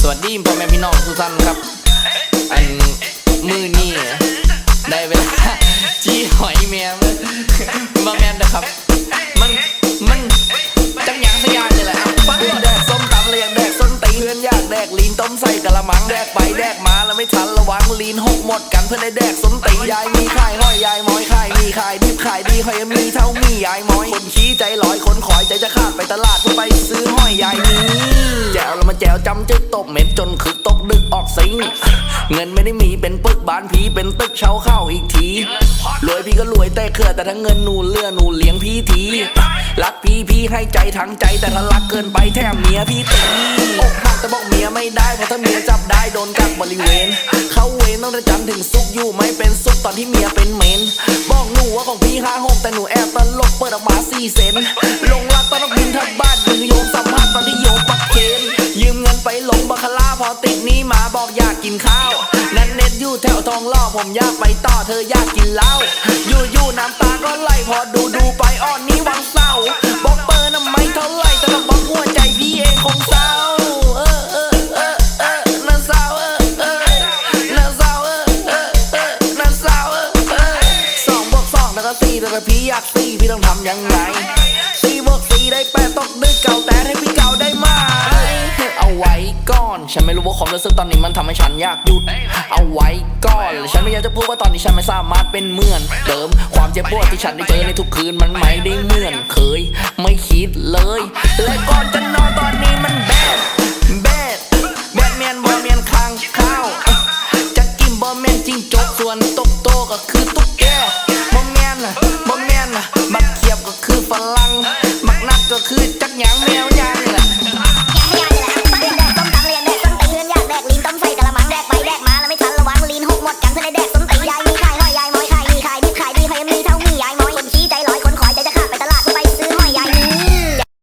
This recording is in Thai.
สวัสดีพ่อแม่พี่น้องทุกท่านครับ อันมือนี่ได้เวลาจี้หอยแมวมาแมนนะครับ มันมันจังหยังสักอย่างนี่แหละอะฟังแดกส้มตำเลยอยากแดกส้นตีเพื่อนอยากแดกลีนต้มใส่กะละมังแดกไปแดกมาแล้วไม่ทันระวังลีนหกหมดกันเพื่อนได้แดกส้นตียายมีไขายห้อยยายม้อยไขายมีไขายดิบขายดีหอยมีเท่ามียายม้อยคนขี้ใจลอยคนขอยใจจะขาดไปตลาดเพื่อไปซื้อห้อย บเม็ดจนคึกตกดึกออกซิง เงินไม่ได้มีเป็นปึกบานผีเป็นตึกเช่าเข้าอีกที รวยพี่ก็รวยแต่เครือแต่ทั้งเงินหนูเลือหนูเลี้ยงพี่ทีรักพี่พี่ให้ใจทั้งใจแต่ถ้ารักเกินไปแถมเมียพี่ตีอกหักแต่บอกเมียไม่ได้เพราะถ้าเมียจับได้โดนกักบริเวณ เข้าเวรต้องระจันถึงสุกอยู่ไม่เป็นสุกตอนที่เมียเป็นเมน บอกหนูว่าของพี่ห้าหกแต่หนูแอบตลกเปิดออกมาสี่เซนลงรักตอนนักบินทับบ้าน ติดนี้มาบอกอยากกินข้าว นั่นเน็ตอยู่แถวทองล่อผมอยากไปต่อเธออยากกินเหล้า อยู่อยู่น้ำตาก็ไหลพอดูดูไปอ่อนนี้วันเสาร์บอกเบอร์น้ำไม่เท่าไหร่แต่ละบอกหัวใจพี่เองคงเศร้าเออเออเออเออน่าเศร้าเออเออน่าเศร้าเออเออเออน่าเศร้าเออเออสองบวกสองแล้วก็สี่แต่ถ้าพี่อยากสี่พี่ต้องทำยังไงสี่บวกสี่ อน ฉันไม่รู้ว่าความรู้สึกตอนนี้มันทำให้ฉันอยากหยุด เอาไว้ก่อนฉันไม่อยากจะพูดว่าตอนนี้ฉันไม่สามารถเป็นเหมือนเดิม ความเจ็บปวดที่ฉันได้เจอในทุกคืนมันไม่ได้เหมือนเคย ไม่คิดเลย และก่อนจะนอนตอนนี้มันแบดแบดแบดเมียนบอเมียนคางข้าว จะกินบอเมียนจริงจกส่วนตกโตก็คือตุ๊กแกบอเมียนบอเมียนบักเขียบก็คือฝรั่ง